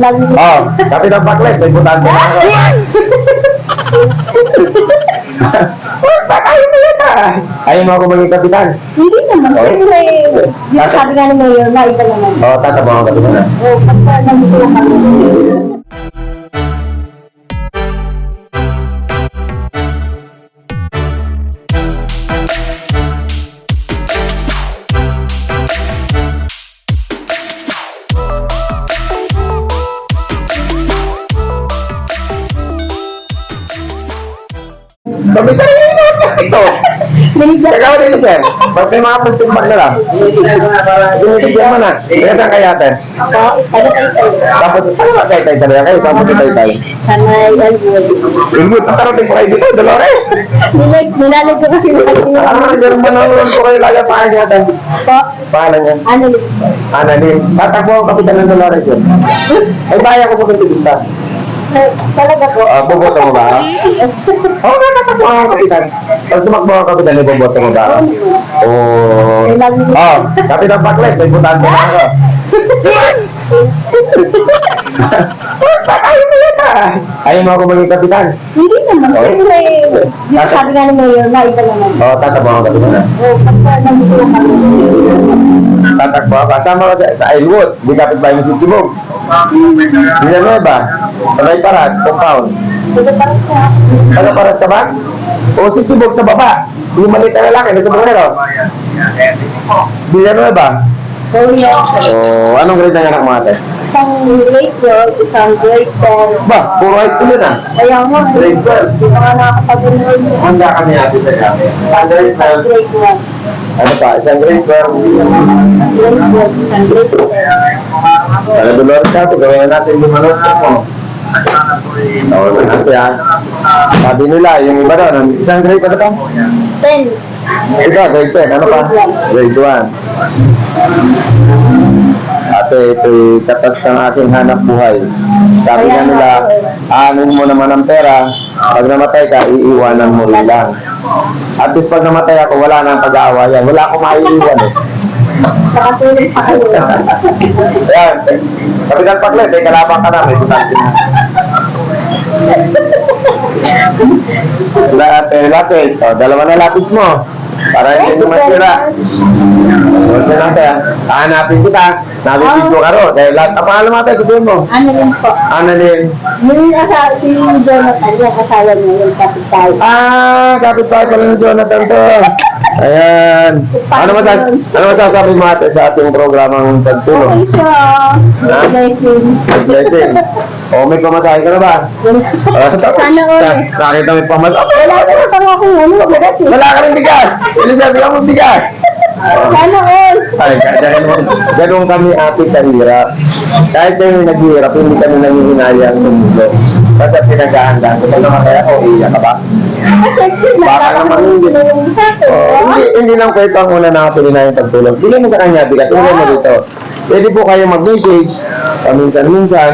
Oh, kapit ang paklet, may butas na ako. Ba't ayaw mo yan ah? Ayaw mo ako maging kapitan? Hindi naman. Oh. Kasi may, ba sabi nga ni Mayor, na iba naman. Oo, oh, tatabang ako kapitan. O, pagka nagsuwa kami. Babisa rin yung mga plastic to. Binigyan Ikaw din sir. Ba't may mga plastic bag na lang? Binibigyan mo na. Kaya saan kaya ate? ako, ano kayo kayo? Tapos, ano ba tayo tayo talaga kayo? Saan po si tayo tayo? Sana yan, Ilmut, ang tarating po kayo dito, Dolores. Nilag, nilalag ko kasi yung Ah, ganun ba nang ko kayo lagi pa kaya natin? Po, Pangalan niya? ano yun? Ananin. Tatakbo ang kapitan ng Dolores yun. Ay, baya ko sa Pentecostal. Talaga po. Ah, boboto mo ba? Oo, nga, tatakbo ang kapitan. Pag sumakbo ang kapitan, ay boboto mo ba? Oo. Oh, kapitan Paklet, may butas na ako. Ba't ayaw mo yan ah? Ayaw mo ako maging kapitan? Hindi naman. Oh. Di ba sabi nga ni Mayor, na iba naman. Oo, oh, tatakbo ang kapitan. O, pagka nagsuwa kami. Tatakbo ako. Kasama ko sa, sa Aylwood. Di kapit bahay mo si Tibog. Villanueva. Sabay Paras, compound. Taga Paras ka ba? O si Tibog sa baba. Yung maliit na lalaki, nasa Bangero. Villanueva. So, yun. O, anong grade na anak mo ate? Isang grade yun, isang grade 10. Ba, puro high school yun ah. Kaya nga, Grade 12. Hindi nga nakakapag-enroll. Handa kami ate sa kami. Standard sa, Isang grade 1. ano pa, isang grade 12. Grade 12, isang grade 10. Sana Dolores ka, gawin natin yung ano mo. Oo, natin ah. Sabi nila, yung iba doon, isang grade pa ba ito? 10. Ito, grade 10. Ano pa? Grade 1. Ate, ito'y katas ng aking hanap buhay. Sabi nga nila, aanin mo naman ang pera. Pag namatay ka, iiwanan mo rin lang. At least pag namatay ako, wala na ang pag-aawayan. Wala akong maiiwan eh. Nakatulog pa kayo. Ayan. Kapitan Paklet, eh, kalaban ka na. May butante na. Lahat, eh, lapis. O, dalawa na lapis mo. Para hindi mo masira. Huwag na natin. ah. Hanapin kita. Nabibigyo ka ro. Dahil lahat. Ang pangalan mo tayo, sabihin mo. Yun po? Annalyn. Yung asawa, si Jonathan, yung asawa niya, yung kapitay. Ah, kapitbahay pala ni Jonathan to. Ayan. Ano masas ano masasabi mo ate sa ating programang Okay pagtulong? siya. Ha? Blessing. Blessing. O, may pamasahe ka na ba? Ah, sa- Sana all. sa- Nakita mo yung pamasahe. Wala ka na parang akong ano, mabigat eh. Wala ka rin bigas. Sinasabi ka mo bigas. Sana all. Ay, ganun, ganun kami ate kahirap. Kahit kami naghihirap, hindi kami nangihinayang tumulo. Basta pinag-aanda. Kung namatay ako, iiyak ka ba? Baka naman hindi. yung sa akin. Oh, hindi, hindi lang kwento ang una na pininayang pagtulong. Bigay mo sa kanya, bigas. Bigay mo dito. Pwede po kayo mag-message paminsan-minsan.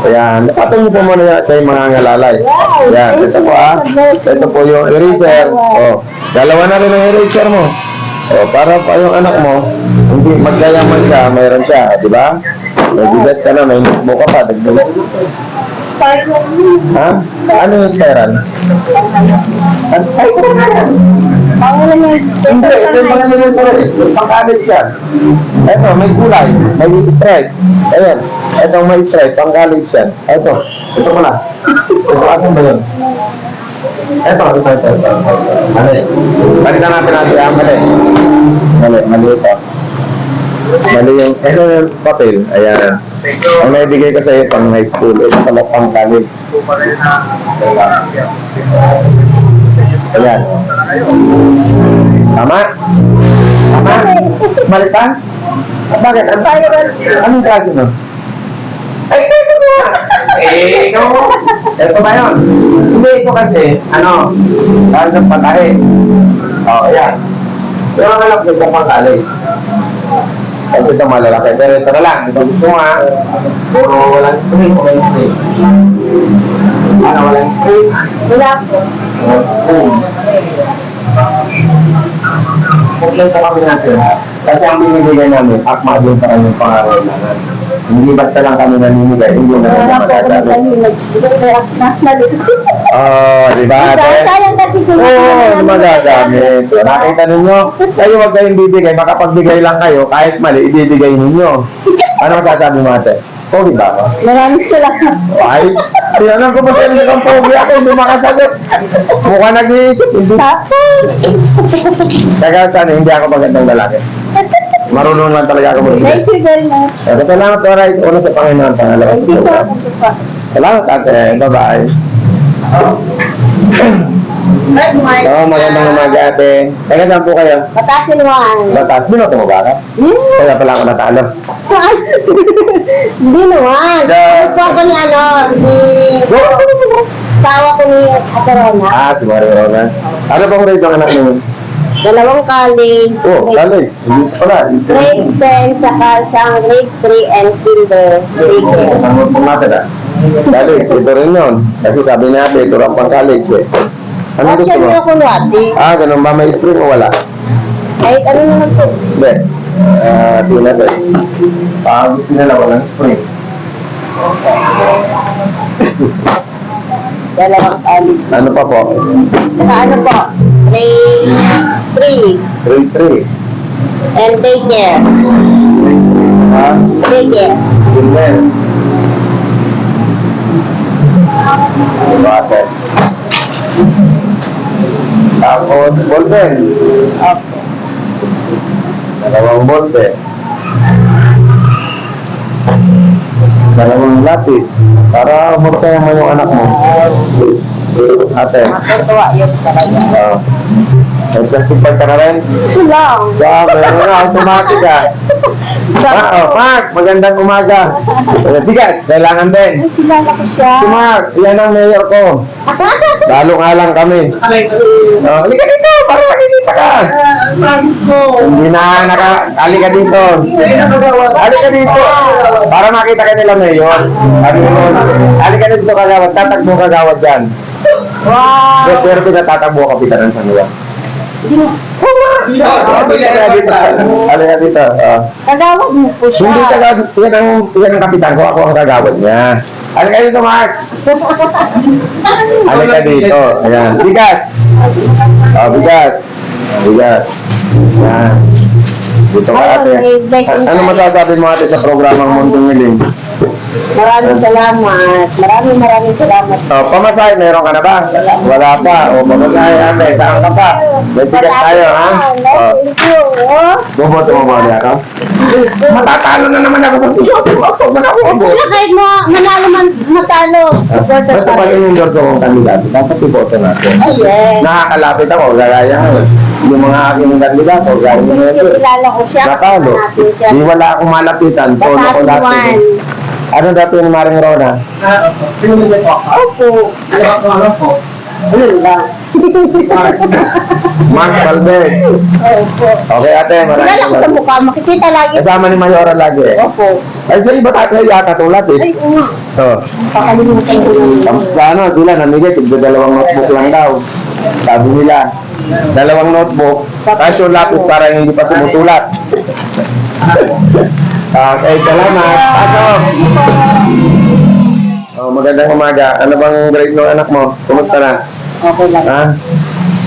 Ayan, napatong niyo po muna yan kayo mga ngalalay. Ayan, ito po ah. Ito po yung eraser. Oh, dalawa na rin ang eraser mo. Oh, para pa yung anak mo, hindi magsayaman siya, mayroon siya, di ba? May bigas ka na, may notebook ka pa, dagdag. Ha? Ano yung spiral? Ay, spiral! Pangulan niya. Hindi, ito yung mga sinunod ko rin. Pangkalit siya. Ito, may kulay. May stripe. Ayan. Ito may stripe. Pangkalit siya. Ito. Ito pala. Ito asan ba yun? Ito, ito, ito. Mali. Balikan natin natin. Mali. Mali, mali ito. Mali yung, ito yung papel. Ayan. Ang naibigay ko sa iyo pang high school. Ito pala pang college. Ayan. Tama? Tama? Mali pa? Bakit? Ang Anong klase mo? Ay, ito mo! Eh, ito mo! Ito ba yun? Hindi, ito kasi, ano, dahil ng patahe. Oo, oh, ayan. Pero ang alam ko, kung pangkali. Kasi ito malalaki. Pero ito na lang, ito gusto ha. Puro walang string, o may string. Ano, walang string? Wala po. Kompleto kami natin ha. Kasi ang binibigay namin, akma din sa kanyang pangaralan. Hindi basta lang kami namimigay, hindi na naman masasabi. Oo, di ba ate? Sayang kasi kung Oo, ano magagamit. Nakita ninyo? Kayo wag kayong bibigay, makapagbigay lang kayo, kahit mali, ibibigay ninyo. Ano masasabi mo ate? Pogi ba ako? Maraming salamat. Ay, tinanan ko pa sa inyo kung pogi ako, hindi makasagot. Mukha nag-iisip, hindi. Saka sana, hindi ako magandang lalaki. Marunong lang talaga ako thank you very much. Salamat, Tora. Una sa Panginoon, pangalawa. Thank you po. Thank you po. Salamat, ate. Bye-bye. Good morning. Oo, magandang umaga, ate. Teka, saan po kayo? Patasin mo. Batas, mo ba ka? Hmm. Kaya pala ako natalo. Hindi naman. Da- Gusto ko ni ano, ni... Tawa ko ni Atarona. Ah, si Mario Rona. Ano bang grade ng anak mo? Dalawang college. Oh, grade- college. Hindi pala. Grade 10, saka isang grade 3 and kinder. Grade Ang mo natin ah. College, ito rin yun. Kasi sabi natin, ito lang pang college eh. Ano Ano gusto mo? ko luwati? Ah, ganun ba? May spring o wala? Kahit ano naman po. Hindi. Ah, di na ba? Ah, gusto nila walang spring. Dalawang college. Ano pa po? Saka ano po? Grade 3 Grade 3. and daycare. Ah, Daycare. Gilmer. Bakit? Tapos, ballpen. Okay. Dalawang ballpen. Dalawang lapis. Para magsayang mo yung anak mo. Ate. Matutuwa yun talaga. Uh, may plastic bag ka na rin? Lang. Yeah, meron na. Automatic ah. Ah, oh, Mark, magandang umaga. Bigas, kailangan din. Kilala ko siya. Si Mark, yan ang mayor ko. Lalo nga lang kami. Oh, halika dito, para makikita ka. Hindi na, naka, halika dito. Halika dito. Para makita ka nila mayor. Halika dito kagawad, tatakbo kagawad dyan. Wow. Pero pero pinatatakbo ka kapitanan sa nila. Halika dito. Halika dito. Oh. Kagawad mo po siya. Hindi kagawad, yan ang, yan ang kapitan ko, ako ang niya. Halika dito, Mark. Halika dito. Ayan. Bigas. Oh, bigas. Bigas. Ayan. Dito ka ate. Ano masasabi mo ate sa programang Mundong Miling? Maraming salamat. Maraming maraming salamat. Oh, pamasahe, meron ka na ba? Wala pa. O, pamasahe ate. Saan ka pa? May bigas tayo, ha? Oh. Bumoto mo ba niya ka? Matatalo na naman ako. Bumoto mo ako. Man ako. Wala kahit mo manalo man matalo. Basta pag in-endorse akong kandidato, dapat iboto natin. Ayan. Nakakalapit ako, gaya yan. Yung mga aking kandidato, gaya na yun. Kilala ko siya. Natalo. Natin. Di wala akong malapitan. Solo ko one. Ano dati yung Maring Rona? Opo. Ano ba? Mark Valdez. Opo. Okay ate, Kilala ko sa mukha. Makikita lagi. Kasama ni Mayora lagi. Opo. Ay, sa iba tayo yata tulad Ay, eh. oo nga. So, ko lang. sa ano, sila namigay, tigda dalawang notebook lang daw. Sabi nila, dalawang notebook, tapos yung lapis para hindi pa sumusulat. Okay, salamat. Pasok! Oh, magandang umaga. Ano bang grade ng anak mo? Kumusta na? Okay lang. Ha?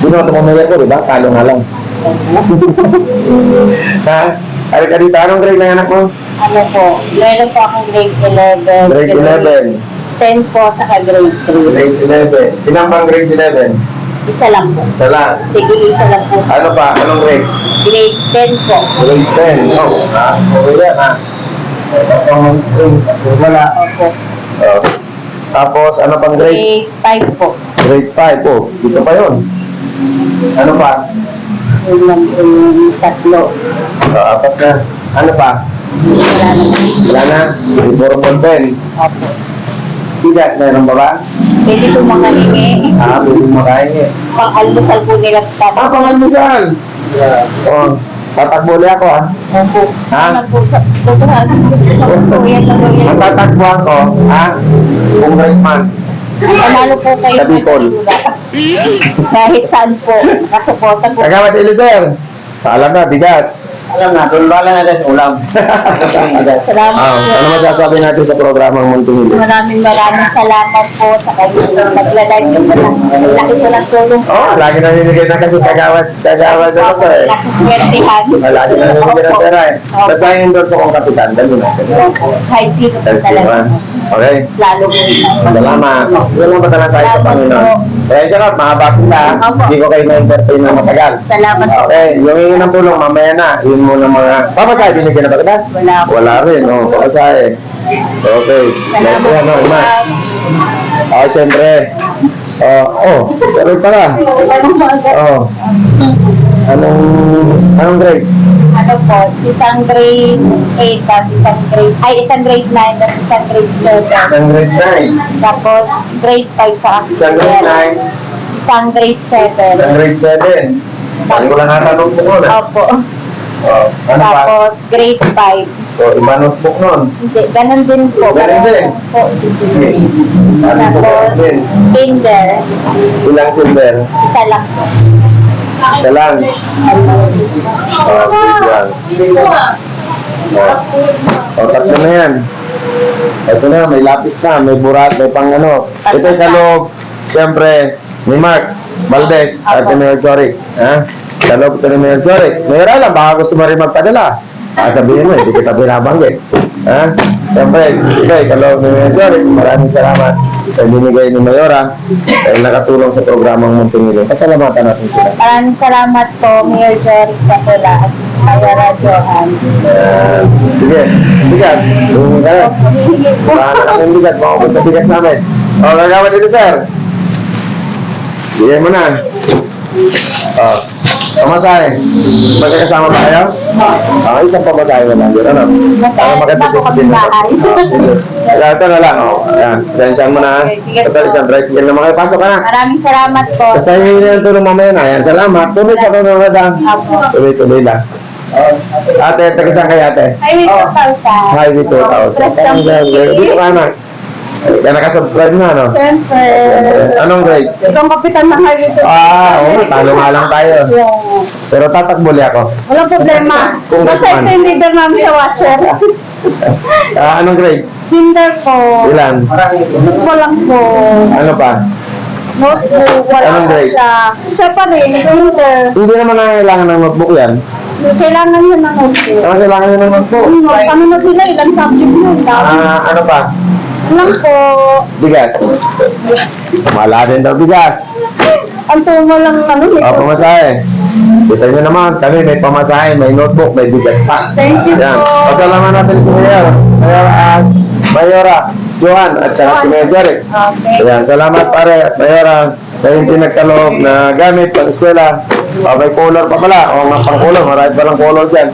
Binoto mo mayor ko, di ba? Talo nga lang. ha? Ano ka dito? Anong grade ng anak mo? Ano po? Meron po akong grade 11. Grade 11. 10 po, saka grade 3. Grade 11. Ilang bang grade 11? Isa lang po. Isa lang. Sige, isa lang po. Ano pa? Anong grade? Grade 10 po. Grade 10. Oh, ha? Okay yan, ha? Ang string. Wala. Opo. Oh. Tapos, ano pang grade? Grade 5 po. Grade 5. Oh, dito pa yun. Ano pa? Yun lang po yung tatlo. Oh, apat na. Ano pa? Wala naman. Wala na. Grade 4 po 10. Opo. Bigas, meron ba ba? Pwede po mga hingi. Ah, pwede makain eh. Pang-almusal po nila sa Ah, pangalmusal! Oh, tatakbo ulit ako, ha? Opo. Ha? Tutuhan. Opo, yan lang po yan. Ang tatakbuhan ko, ha? Congressman. Panalo po kayo. Sa Bicol. Kahit saan po. Kasuporta po. Kagawad Eliezer. Paalam na, bigas. Alam na, doon bala natin sa ulam. Salamat Ah, po. ano masasabi natin sa programang Muntinili? Maraming maraming salamat po sa kayo naglalag yung walang laki ko ng tulong. Oo, oh, lagi nanginigay na kasi kagawad, kagawad na ako eh. Nakaswertihan. Ah, Lagi nanginigay ng pera eh. Tapos tayo endorse akong kapitan, dali na. Kahit sino po Kahit sino, talaga. ah. Okay? Lalo po. Salamat. Salamat na tayo sa Panginoon. Kaya siya mahaba pila. Opo. Hindi ko kayo na-entertain na matagal. Salamat po. Okay, yung hingin ng tulong mamaya na. Yun muna mga... Pamasahe, binigyan na ba kita? Wala po. Wala rin, oh. Pamasahe. Okay. Salamat Yan, po. oh, ima. Okay, siyempre. Oh, oh, pero pala. Oh. Anong, anong grade? ano po, isang grade 8, tapos isang grade, ay isang grade 9, tapos isang grade 7. Isang grade 9. Tapos grade 5 sa Isang grade 9. Isang grade 7. Isang grade 7. Hindi ko lang natanong po nun. ah. Opo. Oh, ano pa? Tapos grade 5. So, iba notebook nun. Hindi, ganun din po. Ganun din. Po. Okay. Ano po Tapos kinder, Ilang silver? isa lang po. Isa lang. Oh, grade 1. Oh. oh, tatlo na yan. Ito na, may lapis na, may burat, may pang ano. Ito sa loob, siyempre, ni Mark Valdez at ni Mayor Choric. Ha? Sa loob ito ni Mayor Choric. Mayor lang, baka gusto mo rin magpadala. Ah, sabihin mo, hindi kita binabanggit. Ha? Siyempre, ikaw, kaloob ni Mayor Choric, maraming salamat sa binigay ni Mayora dahil nakatulong sa programang Muntinilo. Pasalamatan natin sila. Maraming salamat po, Mayor Jeric Capula at Mayara Johan. Ayan. sige, bigas. Bumili ka na. Wala na kami bigas. Makapos na bigas namin. O, gagawa dito, sir. Bigyan mo na. O, pamasahe. Magkakasama ba kayo? Ah, isang pamasahe na lang. Yun, ano? Para makatipid din. Ah, ito na lang. O, ayan. Tensyon mo na. Ito, isang tricycle naman kayo. Pasok ka na. Maraming salamat po. Basta hindi na yung tulong mamaya na. Ayan, salamat. Tuloy sa ha. Apo. Tuloy-tuloy lang. Ate, taga saan kayo ate? Ay, may 2,000. Highway 2000. Press lang po. Dito ka na. Kaya nakasubscribe na, no? Siyempre. Anong grade? Ang kapitan ng highway to. Ah, oo, talo nga lang tayo. Pero tatakbuli ako. Walang problema. Kung Basta ito yung leader namin sa watcher. Ah, anong grade? Tinder po. Ilan? Walang po. Ano pa? Notebook. Wala Anong grade? siya. Siya pa rin. Tinder. Hindi naman nangangailangan ng notebook yan. Kailangan yun ng notebook. Ang kailangan nyo ng notebook. Ano, ano na sila? Ilang subject yun? Ah, ano pa? Lang po. Bigas. Mala din daw bigas. Ang tumo lang ano. O, pamasahe. Kita nyo naman, kami may pamasahe, may notebook, may bigas pa. Thank you Yan. po. Pasalamat natin si Mayor. Mayor, uh, Mayora, Johan, at saka si Mayor Jeric. Okay. Ayan, salamat pare, Mayora, sa yung pinagkaloob na gamit pang eskwela. Uh, may color pa pala, o nga pang color, marami palang color dyan.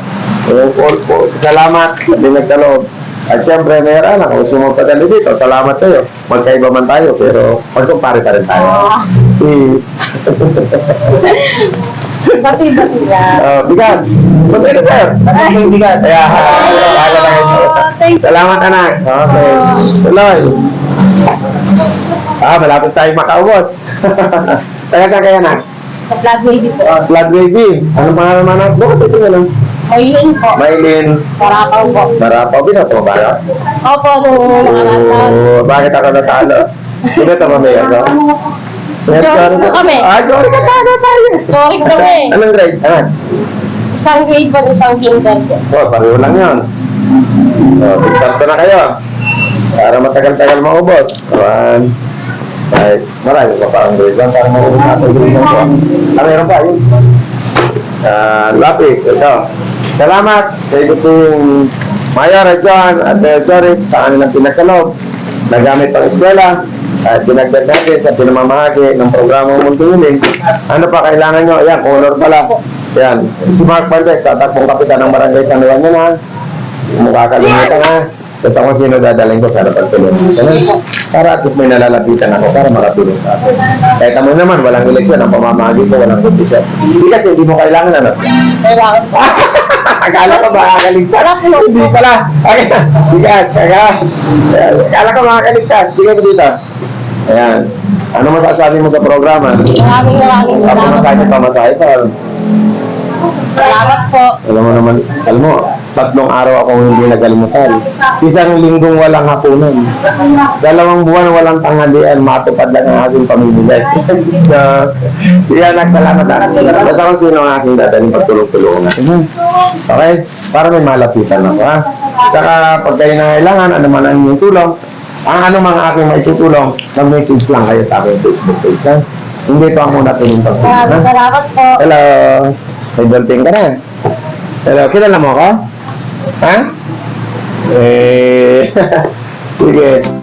Col- col- salamat sa pinagkaloob. At syempre, Mayor Ana, kung gusto mo padali dito, salamat sa iyo. Magkaiba man tayo, pero magkumpare pa rin tayo. Ah, Peace. Bati-bati lang. Uh, bigas. Gusto ito, sir. Ay. bigas. Kaya, bahala na kayo. Thank you. Salamat, anak. Okay. Tuloy. Ah, malapit tayo makaubos. Taga saan kayo, anak? Sa vlog baby po. Blood baby. Ano pangalan anak? Bakit ito nga lang? Ayun po. Maylin. Parakaw po. Marapaw. Binato ba ba? Opo, nung nakaraan. Oh, bakit ako natalo? Binato ba may ako? Sir, Jory po kami. Ah, Jory ka tayo tayo. Sorry kami. Anong grade? Anak? Isang grade po, isang kinder po. Oh, pareho lang yun. Oh, bigtarto na kayo. Para matagal-tagal maubos. One. Kahit marami pa pa ang grade 1 para maubos natin grade 1 po. Ah, meron pa yun. Ah, lapis. Ito. Salamat kay Kuting Mayor John at Mayor Jorik sa kanilang pinagkaloob na gamit pang eskwela at dinagdag natin sa pinamamahagi ng programang Muntingiling. Ano pa kailangan nyo? Ayan, color pala. Ayan, si Mark Valdez, tatakbong kapitan ng barangay San Juan yun ha. Mukha kalimutan ha. Basta kung sino dadaling ko sa harapan tulong. Ganun. Para at least may nalalapitan ako para makatulong sa akin. Kahit mo naman, walang eleksyon, ang pamamahagi ko, walang competition. Hindi kasi hindi mo kailangan ano. Kailangan po. Akala ko makakaligtas. Hindi pala. Okay. Bigas. Kaya, akala ko makakaligtas. Hindi ka dito. Ayan. Ano masasabi mo sa programa? Maraming maraming Sa salamat. pamasahe, pamasahe pa. Salamat po. Alam mo naman, alam mo, tatlong araw akong hindi nagalimutan. Isang linggong walang hapunan. Dalawang buwan walang tanghalian, matupad lang ang aking pamimigay. so, yan, nagsalamat ako. Basta kung sino ang aking dadaling pagtulong-tulungan. Okay? Para may malapitan ako, ha? Saka, pag kayo nangailangan, ano man ang inyong tulong, ang ano mang aking maitutulong, mag-message lang kayo sa aking Facebook page, ha? Hindi ito ang muna tuloy pag salamat po. Hello. May dolphin ka na. Hello. Kilala mo ako? Ha? Eh, sige.